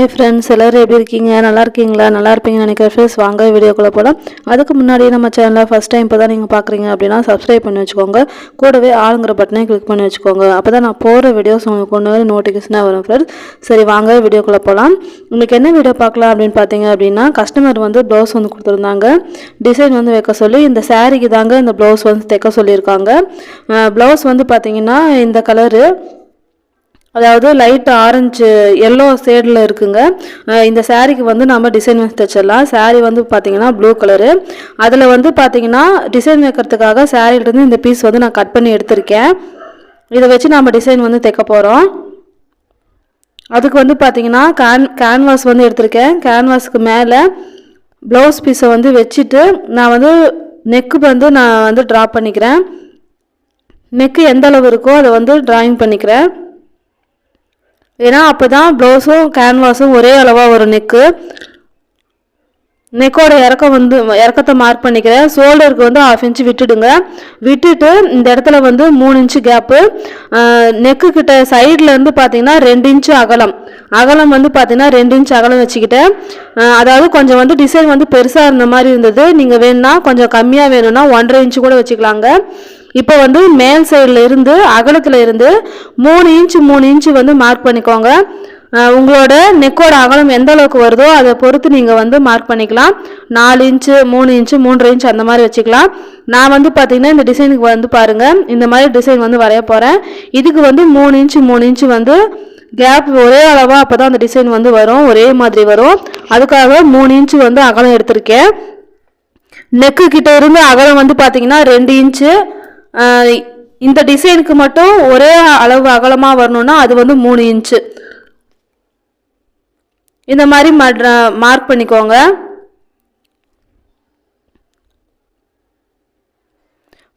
Hi friends எல்லோரும் எப்படி இருக்கீங்க? நல்லா இருக்கீங்களா? நல்லா இருப்பீங்கன்னு நினைக்கிறேன் ஃப்ரெண்ட்ஸ் வாங்க வீடியோக்குள்ளே போகலாம் அதுக்கு முன்னாடி நம்ம சேனலில் ஃபஸ்ட் டைம் இப்போ தான் நீங்கள் பார்க்குறீங்க அப்படின்னா சப்ஸ்கிரைப் பண்ணி வச்சுக்கோங்க. கூடவே ஆளுங்கிற பட்டனை கிளிக் பண்ணி வச்சுக்கோங்க. அப்போ தான் நான் போகிற வீடியோஸ் உங்களுக்கு கொண்டு வர நோட்டிஃபிகேஷனாக வரும் ஃப்ரெண்ட்ஸ் சரி வாங்க வீடியோக்குள்ளே போகலாம் உங்களுக்கு என்ன வீடியோ பார்க்கலாம் அப்படின்னு பார்த்தீங்க அப்படின்னா கஸ்டமர் வந்து ப்ளவுஸ் வந்து கொடுத்துருந்தாங்க. டிசைன் வந்து வைக்க சொல்லி இந்த சாரீக்கு தாங்க இந்த ப்ளவுஸ் வந்து தைக்க சொல்லியிருக்காங்க. ப்ளவுஸ் வந்து பார்த்தீங்கன்னா இந்த கலரு அதாவது லைட் ஆரஞ்சு எல்லோ ஷேடில் இருக்குங்க. இந்த சாரீக்கு வந்து நம்ம டிசைன் வச்சு தைச்சிடலாம். சாரீ வந்து பார்த்தீங்கன்னா ப்ளூ கலரு அதில் வந்து பார்த்தீங்கன்னா டிசைன் வைக்கிறதுக்காக சாரீலேருந்து இந்த பீஸ் வந்து நான் கட் பண்ணி எடுத்திருக்கேன். இதை வச்சு நம்ம டிசைன் வந்து தைக்க போகிறோம் அதுக்கு வந்து பார்த்தீங்கன்னா கேன் கேன்வாஸ் வந்து எடுத்திருக்கேன். கேன்வாஸ்க்கு மேலே ப்ளவுஸ் பீஸை வந்து வச்சுட்டு நான் வந்து நெக்கு வந்து நான் வந்து ட்ரா பண்ணிக்கிறேன். நெக்கு எந்த அளவு இருக்கோ அதை வந்து ட்ராயிங் பண்ணிக்கிறேன். ஏன்னா அப்போ தான் ப்ளவுஸும் கேன்வாஸும் ஒரே அளவாக வரும் நெக்கு நெக்கோட இறக்கம் வந்து இறக்கத்தை மார்க் பண்ணிக்கிறேன் ஷோல்டருக்கு வந்து ஆஃப் இன்ச்சு விட்டுடுங்க. விட்டுட்டு இந்த இடத்துல வந்து மூணு இன்ச்சு கேப்பு நெக்கு கிட்ட சைடில் இருந்து பார்த்தீங்கன்னா ரெண்டு இன்ச்சு அகலம். அகலம் வந்து பார்த்தீங்கன்னா ரெண்டு இன்ச் அகலம் வச்சுக்கிட்டேன். அதாவது கொஞ்சம் வந்து டிசைன் வந்து பெருசாக இருந்த மாதிரி இருந்தது. நீங்கள் வேணும்னா கொஞ்சம் கம்மியாக வேணும்னா ஒன்றரை இன்ச்சு கூட வச்சுக்கலாங்க. இப்போ வந்து மேல் சைடில் இருந்து அகலத்தில் இருந்து மூணு இன்ச்சு மூணு இன்ச்சு வந்து மார்க் பண்ணிக்கோங்க. உங்களோட நெக்கோட அகலம் எந்த அளவுக்கு வருதோ அதை பொறுத்து நீங்கள் வந்து மார்க் பண்ணிக்கலாம். நாலு இன்ச்சு மூணு இன்ச்சு மூன்றரை இன்ச்சு அந்த மாதிரி வச்சுக்கலாம். நான் வந்து பார்த்தீங்கன்னா இந்த டிசைனுக்கு வந்து பாருங்கள் இந்த மாதிரி டிசைன் வந்து வரைய போகிறேன் இதுக்கு வந்து மூணு இன்ச்சு மூணு இன்ச்சு வந்து கேப் ஒரே அளவாக அப்போ தான் அந்த டிசைன் வந்து வரும். ஒரே மாதிரி வரும். அதுக்காக மூணு இன்ச்சு வந்து அகலம் எடுத்திருக்கேன். நெக்கு கிட்ட இருந்து அகலம் வந்து பார்த்தீங்கன்னா ரெண்டு இன்ச்சு இந்த டிசைனுக்கு மட்டும் ஒரே அளவு அகலமாக வரணும்னா அது வந்து மூணு இன்ச்சு இந்த மாதிரி மார்க் பண்ணிக்கோங்க.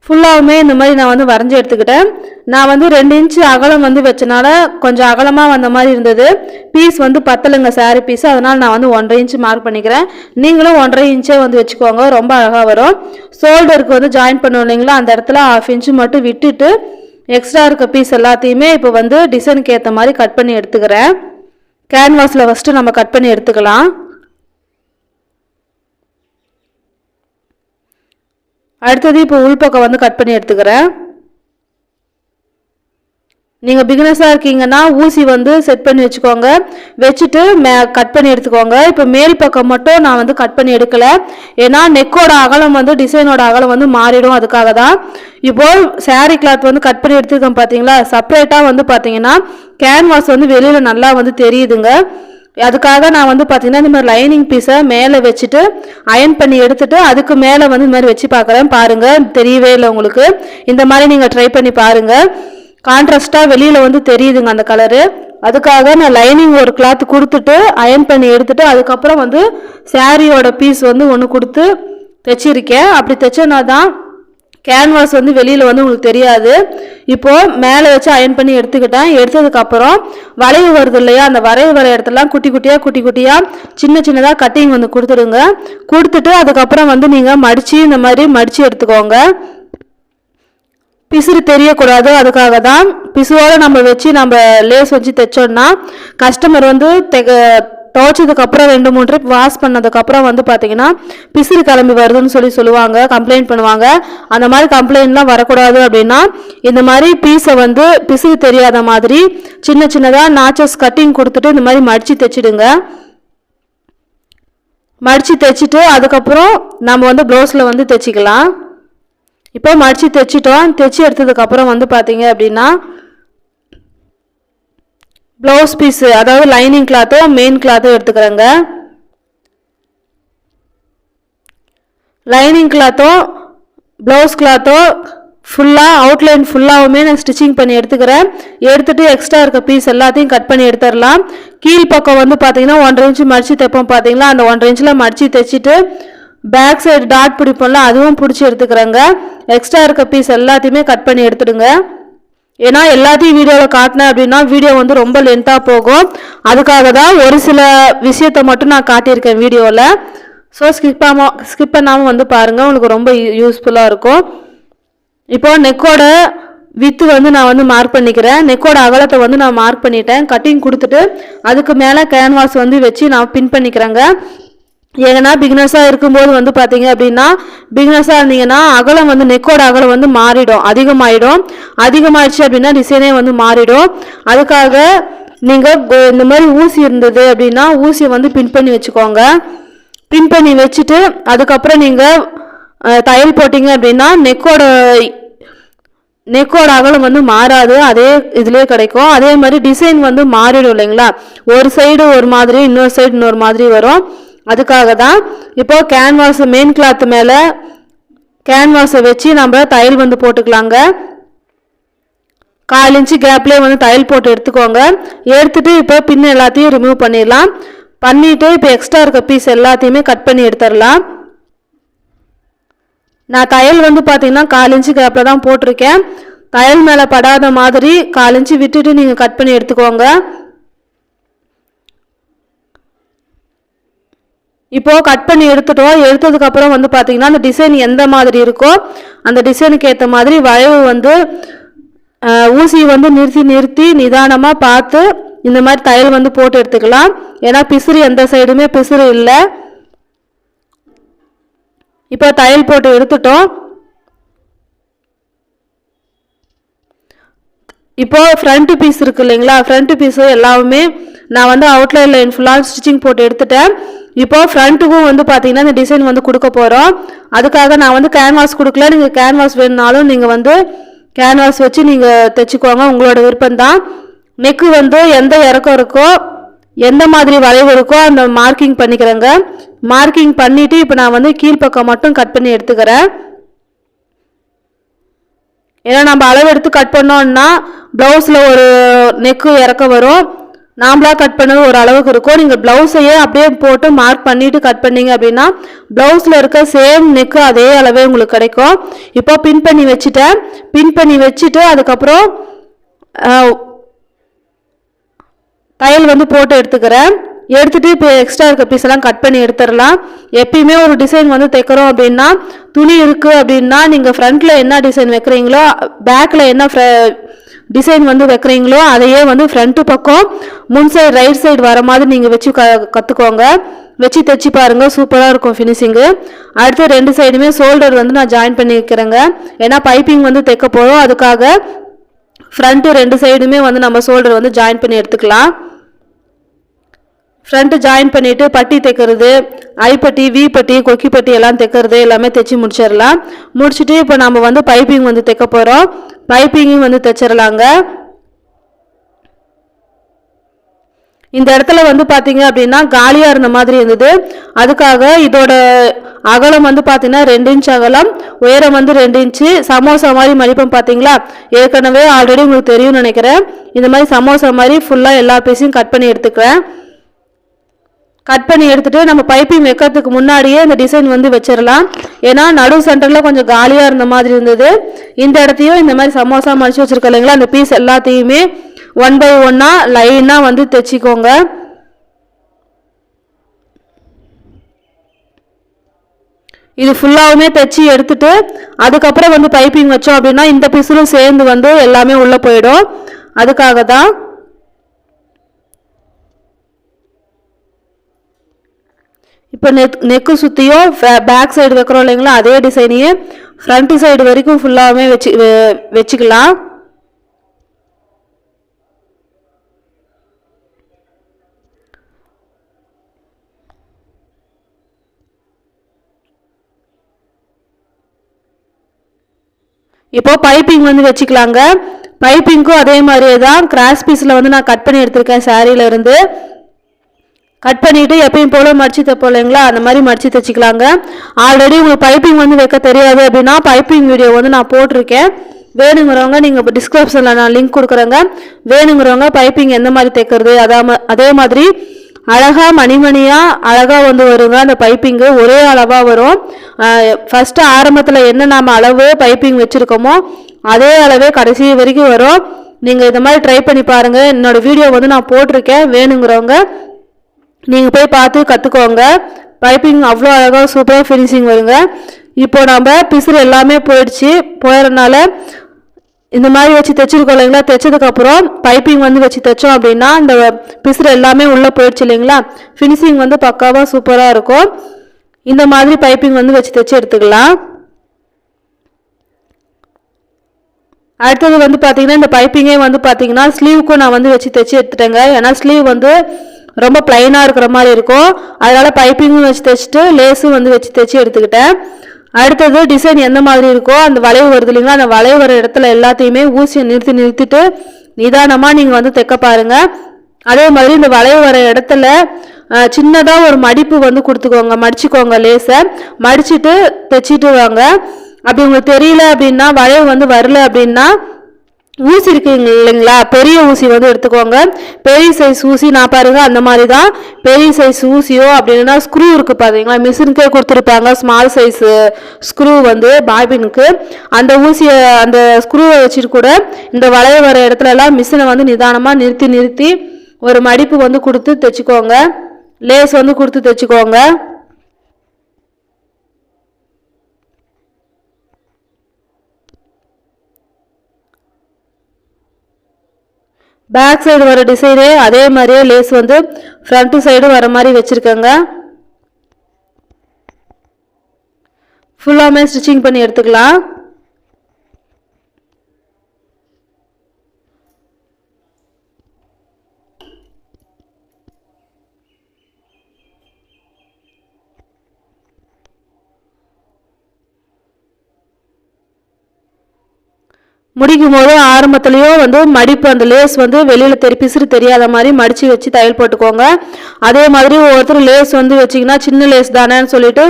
ஃபுல்லாகவுமே இந்த மாதிரி நான் வந்து வரைஞ்சி எடுத்துக்கிட்டேன். நான் வந்து ரெண்டு இன்ச்சு அகலம் வந்து வச்சனால கொஞ்சம் அகலமாக வந்த மாதிரி இருந்தது. பீஸ் வந்து பத்தலைங்க சாரி பீஸ் அதனால் நான் வந்து ஒன்றரை இன்ச்சு மார்க் பண்ணிக்கிறேன். நீங்களும் ஒன்றரை இன்ச்சே வந்து வச்சுக்கோங்க ரொம்ப அழகாக வரும். ஷோல்டருக்கு வந்து ஜாயின் பண்ணுவோம் இல்லைங்களா அந்த இடத்துல ஆஃப் இன்ச்சு மட்டும் விட்டுட்டு எக்ஸ்ட்ரா இருக்க பீஸ் எல்லாத்தையுமே இப்போ வந்து டிசைனுக்கு ஏற்ற மாதிரி கட் பண்ணி எடுத்துக்கிறேன். கேன்வாஸில் ஃபஸ்ட்டு நம்ம கட் பண்ணி எடுத்துக்கலாம். அடுத்தது இப்போ உள்பக்கம் வந்து கட் பண்ணி எடுத்துக்கிறேன். நீங்கள் பிகினஸாக இருக்கீங்கன்னா ஊசி வந்து செட் பண்ணி வச்சுக்கோங்க. வச்சுட்டு மே கட் பண்ணி எடுத்துக்கோங்க. இப்போ மேல் பக்கம் மட்டும் நான் வந்து கட் பண்ணி எடுக்கலை. ஏன்னா நெக்கோட அகலம் வந்து டிசைனோட அகலம் வந்து மாறிடும். அதுக்காக தான். இப்போது சாரீ கிளாத் வந்து கட் பண்ணி எடுத்துருக்கேன் பார்த்தீங்களா செப்பரேட்டாக வந்து பார்த்தீங்கன்னா கேன்வாஸ் வந்து வெளியில் நல்லா வந்து தெரியுதுங்க. அதுக்காக நான் வந்து பார்த்தீங்கன்னா இந்த மாதிரி லைனிங் பீஸை மேலே வச்சுட்டு அயன் பண்ணி எடுத்துட்டு அதுக்கு மேலே வந்து இந்த மாதிரி வச்சு பார்க்குறேன் பாருங்கள் தெரியவே இல்லை உங்களுக்கு. இந்த மாதிரி நீங்கள் ட்ரை பண்ணி பாருங்கள் கான்ட்ராஸ்டாக வெளியில் வந்து தெரியுதுங்க அந்த கலரு அதுக்காக நான் லைனிங் ஒரு கிளாத் கொடுத்துட்டு அயன் பண்ணி எடுத்துட்டு அதுக்கப்புறம் வந்து சாரியோட பீஸ் வந்து ஒன்று கொடுத்து தைச்சிருக்கேன். அப்படி தைச்சோன்னா தான் கேன்வாஸ் வந்து வெளியில் வந்து உங்களுக்கு தெரியாது. இப்போது மேலே வச்சு அயன் பண்ணி எடுத்துக்கிட்டேன். எடுத்ததுக்கப்புறம் வளைவு வருது இல்லையா? அந்த வளைவு வர இடத்துலலாம் குட்டி குட்டியாக குட்டி குட்டியாக சின்ன சின்னதாக கட்டிங் வந்து கொடுத்துடுங்க. கொடுத்துட்டு அதுக்கப்புறம் வந்து நீங்கள் மடித்து இந்த மாதிரி மடித்து எடுத்துக்கோங்க. பிசுறு தெரியக்கூடாது. அதுக்காக தான் பிசுவோடு நம்ம வச்சு நம்ம லேஸ் வச்சு தைச்சோன்னா கஸ்டமர் வந்து தெக துவைச்சதுக்கப்புறம் ரெண்டு மூணு ட்ரிப் வாஷ் பண்ணதுக்கப்புறம் வந்து பார்த்தீங்கன்னா பிசிறு கிளம்பி வருதுன்னு சொல்லி சொல்லுவாங்க கம்ப்ளைண்ட் பண்ணுவாங்க. அந்த மாதிரி கம்ப்ளைண்ட்லாம் வரக்கூடாது அப்படின்னா இந்த மாதிரி பீஸை வந்து பிசிறு தெரியாத மாதிரி சின்ன சின்னதாக நாச்சஸ் கட்டிங் கொடுத்துட்டு இந்த மாதிரி மடித்து தைச்சிடுங்க. மடித்து தைச்சிட்டு அதுக்கப்புறம் நம்ம வந்து ப்ளவுஸில் வந்து தைச்சிக்கலாம். இப்போ மடித்து தைச்சிட்டோம் தைச்சி எடுத்ததுக்கப்புறம் வந்து பார்த்தீங்க அப்படின்னா ப்ளவுஸ் பீஸு அதாவது லைனிங் கிளாத்தோ மெயின் கிளாத்தும் எடுத்துக்கிறேங்க. லைனிங் கிளாத்தோ ப்ளவுஸ் கிளாத்தோ ஃபுல்லாக அவுட்லைன் ஃபுல்லாகவுமே நான் ஸ்டிச்சிங் பண்ணி எடுத்துக்கிறேன். எடுத்துகிட்டு எக்ஸ்ட்ரா இருக்க பீஸ் எல்லாத்தையும் கட் பண்ணி எடுத்துடலாம். கீழ் பக்கம் வந்து பார்த்தீங்கன்னா ஒன்றரை இன்ச்சு மடித்து தைப்போம் பார்த்தீங்களா அந்த ஒன்றரை இன்ச்சில் மடித்து தைச்சிட்டு பேக் சைடு டாட் பிடிப்போம்ல அதுவும் பிடிச்சி எடுத்துக்கிறேங்க. எக்ஸ்ட்ரா இருக்க பீஸ் எல்லாத்தையுமே கட் பண்ணி எடுத்துடுங்க. ஏன்னா எல்லாத்தையும் வீடியோவில் காட்டினேன் அப்படின்னா வீடியோ வந்து ரொம்ப லென்த்தாக போகும். அதுக்காக தான் ஒரு சில விஷயத்தை மட்டும் நான் காட்டியிருக்கேன் வீடியோவில் ஸோ ஸ்கிப் ஆகாம ஸ்கிப் பண்ணாமல் வந்து பாருங்கள் உங்களுக்கு ரொம்ப யூஸ்ஃபுல்லாக இருக்கும். இப்போ நெக்கோட வித்து வந்து நான் வந்து மார்க் பண்ணிக்கிறேன். நெக்கோட அகலத்தை வந்து நான் மார்க் பண்ணிட்டேன். கட்டிங் கொடுத்துட்டு அதுக்கு மேலே கேன்வாஸ் வந்து வச்சு நான் பின் பண்ணிக்கிறேங்க. ஏன்னா பிகினர்ஸாக இருக்கும்போது வந்து பார்த்தீங்க அப்படின்னா பிகினர்ஸாக இருந்தீங்கன்னா அகலம் வந்து நெக்கோட அகலம் வந்து மாறிடும் அதிகமாகிடும் அதிகமாயிடுச்சு அப்படின்னா டிசைனே வந்து மாறிடும். அதுக்காக நீங்கள் இந்த மாதிரி ஊசி இருந்தது அப்படின்னா ஊசியை வந்து பின் பண்ணி வச்சுக்கோங்க. பின் பண்ணி வச்சுட்டு அதுக்கப்புறம் நீங்கள் தையல் போட்டிங்க அப்படின்னா நெக்கோட நெக்கோட அகலம் வந்து மாறாது அதே இதுலேயே கிடைக்கும். அதே மாதிரி டிசைன் வந்து மாறிடும் இல்லைங்களா? ஒரு சைடு ஒரு மாதிரி இன்னொரு சைடு இன்னொரு மாதிரி வரும். அதுக்காக தான் இப்போ கேன்வாஸ் மெயின் கிளாத் மேலே கேன்வாஸை வச்சு நம்ம தையல் வந்து போட்டுக்கலாங்க. கால் இன்ச்சு கேப்லேயே வந்து தையல் போட்டு எடுத்துக்கோங்க. எடுத்துட்டு இப்போ பின் எல்லாத்தையும் ரிமூவ் பண்ணிடலாம். பண்ணிவிட்டு இப்போ எக்ஸ்ட்ரா இருக்க பீஸ் எல்லாத்தையுமே கட் பண்ணி எடுத்துடலாம். நான் தையல் வந்து பார்த்தீங்கன்னா கால் இன்ச்சு கேப்பில் தான் போட்டிருக்கேன். தையல் மேலே படாத மாதிரி கால் இன்ச்சு விட்டுட்டு நீங்கள் கட் பண்ணி எடுத்துக்கோங்க. இப்போ கட் பண்ணி எடுத்துட்டோம். எடுத்ததுக்கு அப்புறம் வந்து பார்த்திங்கன்னா அந்த டிசைன் எந்த மாதிரி இருக்கோ அந்த டிசைனுக்கு ஏற்ற மாதிரி வளைவு வந்து ஊசி வந்து நிறுத்தி நிறுத்தி நிதானமாக பார்த்து இந்த மாதிரி தையல் வந்து போட்டு எடுத்துக்கலாம். ஏன்னா பிசுறு எந்த சைடுமே பிசுறு இல்லை. இப்போ தையல் போட்டு எடுத்துட்டோம். இப்போ ஃப்ரண்ட் பீஸ் இருக்கு இல்லைங்களா? ஃப்ரண்ட் பீஸு எல்லாமே நான் வந்து அவுட்லைன் லைன் ஃபுல்லாக ஸ்டிச்சிங் போட்டு எடுத்துட்டேன். இப்போ ஃப்ரண்ட்டுக்கும் வந்து பார்த்தீங்கன்னா இந்த டிசைன் வந்து கொடுக்க போகிறோம் அதுக்காக நான் வந்து கேன்வாஸ் கொடுக்கல. நீங்கள் கேன்வாஸ் வேணுனாலும் நீங்கள் வந்து கேன்வாஸ் வச்சு நீங்கள் தைச்சிக்கோங்க. உங்களோட விருப்பம்தான். நெக்கு வந்து எந்த இறக்கம் இருக்கோ எந்த மாதிரி வளைவு இருக்கோ அந்த மார்க்கிங் பண்ணிக்கிறேங்க. மார்க்கிங் பண்ணிவிட்டு இப்போ நான் வந்து கீழ்ப்பக்கம் மட்டும் கட் பண்ணி எடுத்துக்கிறேன். ஏன்னா நம்ம அளவு எடுத்து கட் பண்ணோம்னா ப்ளவுஸில் ஒரு நெக்கு இறக்க வரும். நாம்ளாக கட் பண்ணது ஒரு அளவுக்கு இருக்கும். நீங்கள் ப்ளவுஸையே அப்படியே போட்டு மார்க் பண்ணிவிட்டு கட் பண்ணீங்க அப்படின்னா ப்ளவுஸில் இருக்க சேம் நெக்கு அதே அளவே உங்களுக்கு கிடைக்கும். இப்போ பின் பண்ணி வச்சுட்டேன். பின் பண்ணி வச்சுட்டு அதுக்கப்புறம் தையல் வந்து போட்டு எடுத்துக்கிறேன். எடுத்துகிட்டு இப்போ எக்ஸ்ட்ரா இருக்க பீஸ் எல்லாம் கட் பண்ணி எடுத்துடலாம். எப்பயுமே ஒரு டிசைன் வந்து தைக்கிறோம் அப்படின்னா துணி இருக்குது அப்படின்னா நீங்கள் ஃப்ரண்ட்டில் என்ன டிசைன் வைக்கிறீங்களோ பேக்கில் என்ன டிசைன் வந்து வைக்கிறீங்களோ அதையே வந்து ஃப்ரண்ட்டு பக்கம் முன் சைடு ரைட் சைடு வர மாதிரி நீங்கள் வச்சு க கற்றுக்கோங்க வச்சு தைச்சி பாருங்கள் சூப்பராக இருக்கும் ஃபினிஷிங்கு அடுத்து ரெண்டு சைடுமே ஷோல்டர் வந்து நான் ஜாயின் பண்ணி வைக்கிறேங்க. ஏன்னா பைப்பிங் வந்து தைக்க போகிறோம் அதுக்காக ஃப்ரண்ட்டு ரெண்டு சைடுமே வந்து நம்ம ஷோல்டர் வந்து ஜாயின் பண்ணி எடுத்துக்கலாம். ஃப்ரண்ட்டு ஜாயின் பண்ணிவிட்டு பட்டி தைக்கிறது ஐப்பட்டி வீப்பட்டி கொக்கிப்பட்டி எல்லாம் தைக்கிறது எல்லாமே தைச்சி முடிச்சிடலாம். முடிச்சுட்டு இப்போ நம்ம வந்து பைப்பிங் வந்து தைக்க போகிறோம் பைப்பிங்கும் வந்து தைச்சிடலாங்க இந்த இடத்துல வந்து பார்த்தீங்க அப்படின்னா காலியாக இருந்த மாதிரி இருந்தது. அதுக்காக இதோட அகலம் வந்து பார்த்தீங்கன்னா ரெண்டு இன்ச் அகலம் உயரம் வந்து ரெண்டு இன்ச்சு சமோசா மாதிரி மடிப்பம் பார்த்தீங்களா ஏற்கனவே ஆல்ரெடி உங்களுக்கு தெரியும்னு நினைக்கிறேன். இந்த மாதிரி சமோசா மாதிரி ஃபுல்லாக எல்லா பீஸையும் கட் பண்ணி எடுத்துக்கிறேன் கட் பண்ணி எடுத்துட்டு நம்ம பைப்பிங் வைக்கிறதுக்கு முன்னாடியே இந்த டிசைன் வந்து வச்சிடலாம். ஏன்னா நடு சென்டரில் கொஞ்சம் காலியாக இருந்த மாதிரி இருந்தது. இந்த இடத்தையும் இந்த மாதிரி சமோசா மடிச்சு வச்சிருக்க இல்லைங்களா? அந்த பீஸ் எல்லாத்தையுமே ஒன் பை ஒன்னாக லைனாக வந்து தைச்சிக்கோங்க. இது ஃபுல்லாகவுமே தைச்சி எடுத்துட்டு அதுக்கப்புறம் வந்து பைப்பிங் வச்சோம் அப்படின்னா இந்த பீஸிலும் சேர்ந்து வந்து எல்லாமே உள்ளே போயிடும். அதுக்காக தான் இப்போ நெக் நெக்கு சுற்றியும் பேக் சைடு வைக்கிறோம் இல்லைங்களா? அதே டிசைனையே ஃப்ரண்ட் சைடு வரைக்கும் ஃபுல்லாகவே வச்சு வெ- வச்சுக்கலாம். இப்போ பைப்பிங் வந்து வச்சுக்கலாங்க. பைப்பிங்க்கும் அதே மாதிரியே தான். கிராஸ் பீஸில் வந்து நான் கட் பண்ணி எடுத்திருக்கேன் சாரியில இருந்து. கட் பண்ணிட்டு எப்பயும் போல மடிச்சு தைப்போம் இல்லைங்களா அந்த மாதிரி மடிச்சு தைச்சிக்கலாங்க. ஆல்ரெடி உங்களுக்கு பைப்பிங் வந்து வைக்க தெரியாது அப்படின்னா பைப்பிங் வீடியோ வந்து நான் போட்டிருக்கேன். வேணுங்கிறவங்க நீங்கள் இப்போ டிஸ்கிரிப்ஷனில் நான் லிங்க் கொடுக்குறேங்க. வேணுங்கிறவங்க பைப்பிங் எந்த மாதிரி தைக்கிறது அதாம அதே மாதிரி அழகாக மணிமணியாக அழகாக வந்து வருங்க. அந்த பைப்பிங்கு ஒரே அளவாக வரும். ஃபஸ்ட்டு ஆரம்பத்தில் என்ன நாம் அளவு பைப்பிங் வச்சுருக்கோமோ அதே அளவே கடைசி வரைக்கும் வரும். நீங்கள் இந்த மாதிரி ட்ரை பண்ணி பாருங்கள் என்னோடய வீடியோ வந்து நான் போட்டிருக்கேன். வேணுங்கிறவங்க நீங்கள் போய் பார்த்து கற்றுக்கோங்க பைப்பிங் அவ்வளோ அழகாக சூப்பராக ஃபினிஷிங் வருங்க. இப்போது நம்ம பிசுறு எல்லாமே போயிடுச்சு. போயிடறனால இந்த மாதிரி வச்சு தைச்சிருக்கோம் இல்லைங்களா? தைச்சதுக்கப்புறம் பைப்பிங் வந்து வச்சு தைச்சோம் அப்படின்னா இந்த பிசுறு எல்லாமே உள்ளே போயிடுச்சு இல்லைங்களா? ஃபினிஷிங் வந்து பக்காவாக சூப்பராக இருக்கும். இந்த மாதிரி பைப்பிங் வந்து வச்சு தைச்சு எடுத்துக்கலாம். அடுத்தது வந்து பார்த்தீங்கன்னா இந்த பைப்பிங்கே வந்து பார்த்தீங்கன்னா ஸ்லீவுக்கும் நான் வந்து வச்சு தைச்சி எடுத்துட்டேங்க. ஏன்னா ஸ்லீவ் வந்து ரொம்ப பிளைனாக இருக்கிற மாதிரி இருக்கும். அதனால் பைப்பிங்கும் வச்சு தைச்சிட்டு லேஸும் வந்து வச்சு தைச்சி எடுத்துக்கிட்டேன். அடுத்தது டிசைன் எந்த மாதிரி இருக்கோ அந்த வளைவு வருது இல்லைங்களா அந்த வளைவு வர இடத்துல எல்லாத்தையுமே ஊசியை நிறுத்தி நிறுத்திட்டு நிதானமாக நீங்கள் வந்து தைக்க பாருங்கள் அதே மாதிரி இந்த வளைவு வர இடத்துல சின்னதாக ஒரு மடிப்பு வந்து கொடுத்துக்கோங்க. மடிச்சுக்கோங்க லேஸை மடிச்சுட்டு தைச்சிட்டு வாங்க. அப்படி உங்களுக்கு தெரியல அப்படின்னா வளைவு வந்து வரல அப்படின்னா ஊசி இருக்குங்க இல்லைங்களா? பெரிய ஊசி வந்து எடுத்துக்கோங்க. பெரிய சைஸ் ஊசி நான் பாருங்க அந்த மாதிரி தான் பெரிய சைஸ் ஊசியோ அப்படின்னா ஸ்க்ரூ இருக்குது பார்த்தீங்களா மிஷினுக்கே கொடுத்துருப்பாங்க ஸ்மால் சைஸ் ஸ்க்ரூ வந்து பாபினுக்கு. அந்த ஊசியை அந்த ஸ்க்ரூவை வச்சுட்டு கூட இந்த வளைய வர இடத்துல எல்லாம் மிஷினை வந்து நிதானமாக நிறுத்தி நிறுத்தி ஒரு மடிப்பு வந்து கொடுத்து தைச்சிக்கோங்க. லேஸ் வந்து கொடுத்து தைச்சிக்கோங்க. பேக் சைடு வர டிசைனே அதே மாதிரியே லேஸ் வந்து ஃப்ரண்ட்டு சைடு வர மாதிரி வச்சுருக்கேங்க. ஃபுல்லாமே ஸ்டிச்சிங் பண்ணி எடுத்துக்கலாம். முடிக்கும் போது ஆரம்பத்துலேயோ வந்து மடிப்பு அந்த லேஸ் வந்து வெளியில் தெரி பிசுறு தெரியாத மாதிரி மடித்து வச்சு தையல் போட்டுக்கோங்க. அதே மாதிரி ஒவ்வொருத்தர் லேஸ் வந்து வச்சிங்கன்னா சின்ன லேஸ் தானேன்னு சொல்லிட்டு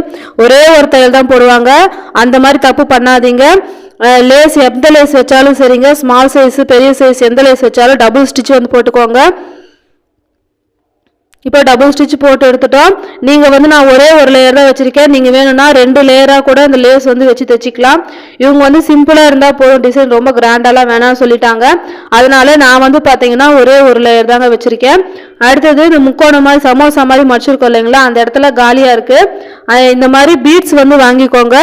ஒரே ஒரு தையல் தான் போடுவாங்க. அந்த மாதிரி தப்பு பண்ணாதீங்க. லேஸ் எந்த லேஸ் வச்சாலும் சரிங்க. ஸ்மால் சைஸ் பெரிய சைஸ் எந்த லேஸ் வச்சாலும் டபுள் ஸ்டிச் வந்து போட்டுக்கோங்க. இப்போ டபுள் ஸ்டிச் போட்டு எடுத்துட்டோம். நீங்கள் வந்து நான் ஒரே ஒரு லேயர் தான் வச்சுருக்கேன். நீங்கள் வேணும்னா ரெண்டு லேயராக கூட இந்த லேஸ் வந்து வச்சு தைச்சிக்கலாம். இவங்க வந்து சிம்பிளாக இருந்தால் போதும். டிசைன் ரொம்ப கிராண்டாலாம் வேணாம்னு சொல்லிட்டாங்க. அதனால நான் வந்து பார்த்தீங்கன்னா ஒரே ஒரு லேயர் தாங்க வச்சுருக்கேன். அடுத்தது இந்த முக்கோணம் மாதிரி சமோசா மாதிரி மடிச்சிருக்கோம் இல்லைங்களா? அந்த இடத்துல காலியாக இருக்குது இந்த மாதிரி பீட்ஸ் வந்து வாங்கிக்கோங்க.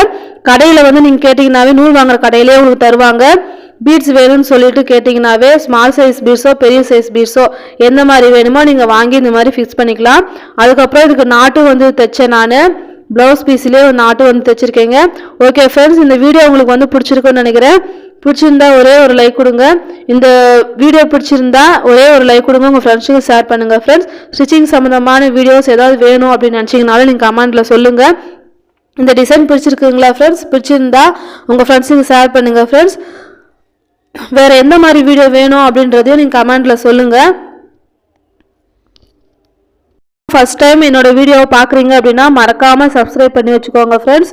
கடையில் வந்து நீங்கள் கேட்டிங்கனாவே நூல் வாங்குற கடையிலே உங்களுக்கு தருவாங்க. பீட்ஸ் வேணும்னு சொல்லிட்டு கேட்டிங்கனாவே ஸ்மால் சைஸ் பீட்ஸோ பெரிய சைஸ் பீட்ஸோ எந்த மாதிரி வேணுமோ நீங்கள் வாங்கி இந்த மாதிரி ஃபிக்ஸ் பண்ணிக்கலாம். அதுக்கப்புறம் இதுக்கு நாட்டும் வந்து தைச்சேன் நான். ப்ளவுஸ் பீஸ்லேயே ஒரு நாட்டு வந்து தைச்சிருக்கேங்க. ஓகே ஃப்ரெண்ட்ஸ் இந்த வீடியோ உங்களுக்கு வந்து பிடிச்சிருக்குன்னு நினைக்கிறேன். பிடிச்சிருந்தா ஒரே ஒரு லைக் கொடுங்க. இந்த வீடியோ பிடிச்சிருந்தா ஒரே ஒரு லைக் கொடுங்க. உங்கள் ஃப்ரெண்ட்ஸுக்கு ஷேர் பண்ணுங்கள் ஃப்ரெண்ட்ஸ் ஸ்டிச்சிங் சம்மந்தமான வீடியோஸ் ஏதாவது வேணும் அப்படின்னு நினச்சிங்கனாலும் நீங்கள் கமெண்ட்டில் சொல்லுங்கள் இந்த டிசைன் பிடிச்சிருக்குங்களா ஃப்ரெண்ட்ஸ் பிடிச்சிருந்தா உங்கள் ஃப்ரெண்ட்ஸுக்கு ஷேர் பண்ணுங்கள் ஃப்ரெண்ட்ஸ் வேறு எந்த மாதிரி வீடியோ வேணும் அப்படின்றதையும் நீங்கள் கமெண்ட்டில் சொல்லுங்கள் ஃபஸ்ட் டைம் என்னோடய வீடியோவை பார்க்குறீங்க அப்படின்னா மறக்காமல் சப்ஸ்கிரைப் பண்ணி வச்சுக்கோங்க ஃப்ரெண்ட்ஸ்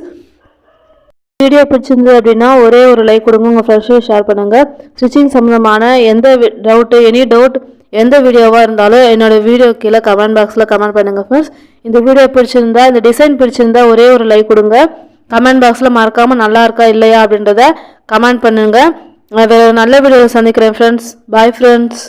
வீடியோ பிடிச்சிருந்தது அப்படின்னா ஒரே ஒரு லைக் கொடுங்க உங்கள் ஃப்ரெண்ட்ஸுக்கு ஷேர் பண்ணுங்கள் ஸ்டிச்சிங் சம்மந்தமான எந்த டவுட்டு எனி டவுட் எந்த வீடியோவாக இருந்தாலும் என்னோடய வீடியோ கீழே கமெண்ட் பாக்ஸில் கமெண்ட் பண்ணுங்கள் ஃப்ரெண்ட்ஸ் இந்த வீடியோ பிடிச்சிருந்தா இந்த டிசைன் பிடிச்சிருந்தா ஒரே ஒரு லைக் கொடுங்க. கமெண்ட் பாக்ஸில் மறக்காமல் நல்லா இருக்கா இல்லையா அப்படின்றத கமெண்ட் பண்ணுங்கள் வேறு நல்ல வீடியோவில் சந்திக்கிறேன் ஃப்ரெண்ட்ஸ் பாய் ஃப்ரெண்ட்ஸ்